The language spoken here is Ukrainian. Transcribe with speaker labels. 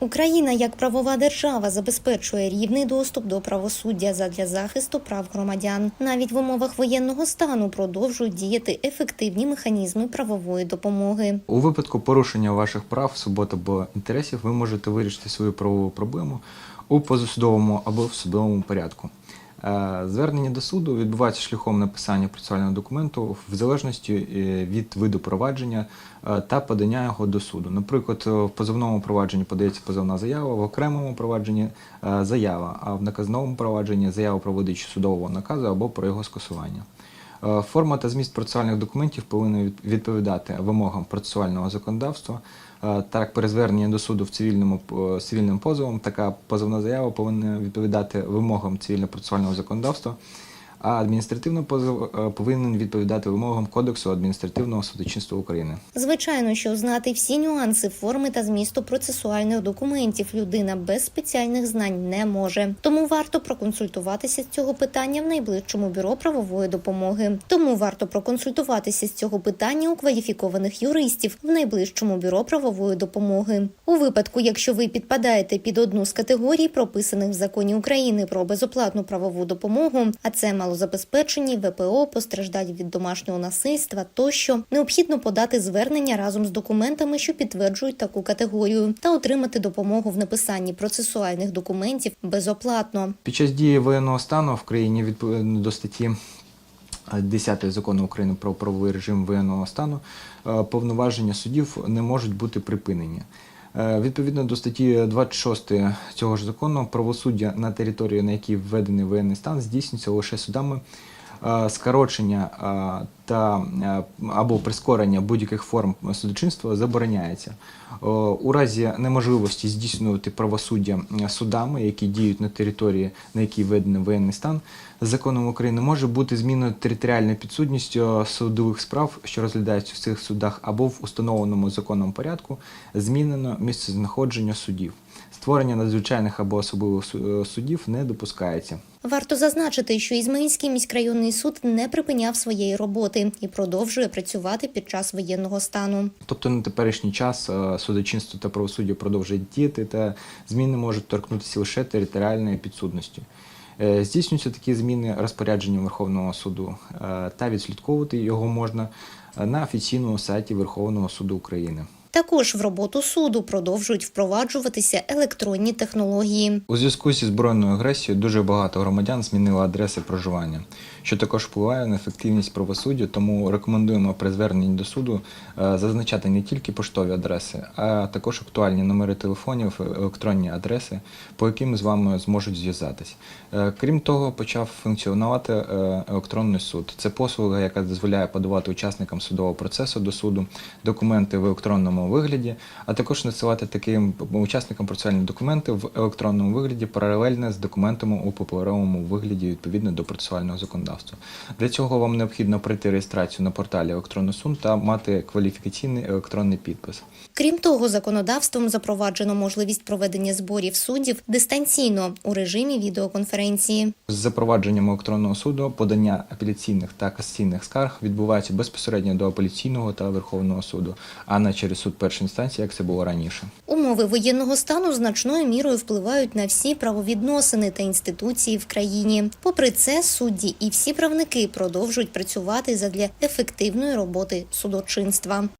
Speaker 1: Україна як правова держава забезпечує рівний доступ до правосуддя задля захисту прав громадян. Навіть в умовах воєнного стану продовжують діяти ефективні механізми правової допомоги.
Speaker 2: У випадку порушення ваших прав, свобод або інтересів ви можете вирішити свою правову проблему у позасудовому або в судовому порядку. Е, Звернення до суду відбувається шляхом написання процесуального документу в залежності е, від виду провадження е, та подання його до суду. Наприклад, в позовному провадженні подається позовна заява, в окремому провадженні заява, а в наказному провадженні заява про видачу судового наказу або про його скасування. Е, Форма та зміст процесуальних документів повинні відповідати вимогам процесуального законодавства. Е, Так, при зверненні до суду в цивільному е, цивільним позовом така позовна заява повинна відповідати вимогам цивільно-процесуального законодавства, а адміністративний позов е, повинен відповідати вимогам Кодексу адміністративного судочинства України.
Speaker 1: Звичайно, що знати всі нюанси форми та змісту процесуальних документів людина без спеціальних знань не може. Тому варто проконсультуватися з цього питання в найближчому бюро правової допомоги. Тому варто проконсультуватися з цього питання у кваліфікованих юристів в найближчому бюро правової допомоги. У випадку, якщо ви підпадаєте під одну з категорій, прописаних в законі України про безоплатну правову допомогу, а це малозабезпечені, ВПО, постраждалі від домашнього насильства тощо, необхідно подати звернення разом з документами, що підтверджують таку категорію, та отримати допомогу в написанні процесуальних документів безоплатно.
Speaker 2: Під час дії воєнного стану в країні відповідно до статті 10 закону України про правовий режим воєнного стану е, повноваження суддів не можуть бути припинені. Е, Відповідно до статті 26 цього ж закону, правосуддя на території, на якій введений воєнний стан, здійснюється лише судами скорочення е, та е, або прискорення будь-яких форм судочинства забороняється. Е, У разі неможливості здійснювати правосуддя е, судами, які діють на території, на якій введений воєнний стан, законом України може бути змінено територіальна підсудність е, судових справ, що розглядаються в цих судах, або в установленому законом порядку змінено місце знаходження судів. Створення надзвичайних або особливих е, судів не допускається.
Speaker 1: Варто зазначити, що Ізмаїльський міськрайонний суд не припиняв своєї роботи і продовжує працювати під час воєнного стану.
Speaker 2: Тобто на теперішній час е, судочинство та правосуддя продовжують діяти, та зміни можуть торкнутися лише територіальної підсудності. Е, Здійснюються такі зміни розпорядженням Верховного суду е, та відслідковувати його можна на офіційному сайті Верховного суду України.
Speaker 1: Також в роботу суду продовжують впроваджуватися електронні технології.
Speaker 2: У зв'язку зі збройною агресією дуже багато громадян змінили адреси проживання, що також впливає на ефективність правосуддя. Тому рекомендуємо при зверненні до суду е, зазначати не тільки поштові адреси, а також актуальні номери телефонів, електронні адреси, по яким з вами зможуть зв'язатись. Е, Крім того, почав функціонувати е, електронний суд. Це послуга, яка дозволяє подавати учасникам судового процесу до суду документи в електронному вигляді, а також надсилати таким учасникам процесуальні документи в електронному вигляді паралельно з документами у паперовому вигляді відповідно до процесуального законодавства. Для цього вам необхідно пройти реєстрацію на порталі електронний та мати кваліфікаційний електронний підпис.
Speaker 1: Крім того, законодавством запроваджено можливість проведення зборів суддів дистанційно у режимі відеоконференції.
Speaker 2: З запровадженням електронного суду подання апеляційних та касаційних скарг відбувається безпосередньо до апеляційного та Верховного суду, а не через суд першої інстанції, як це було раніше.
Speaker 1: Умови воєнного стану значною мірою впливають на всі правовідносини та інституції в країні. Попри це, судді і всі правники продовжують працювати задля ефективної роботи судочинства.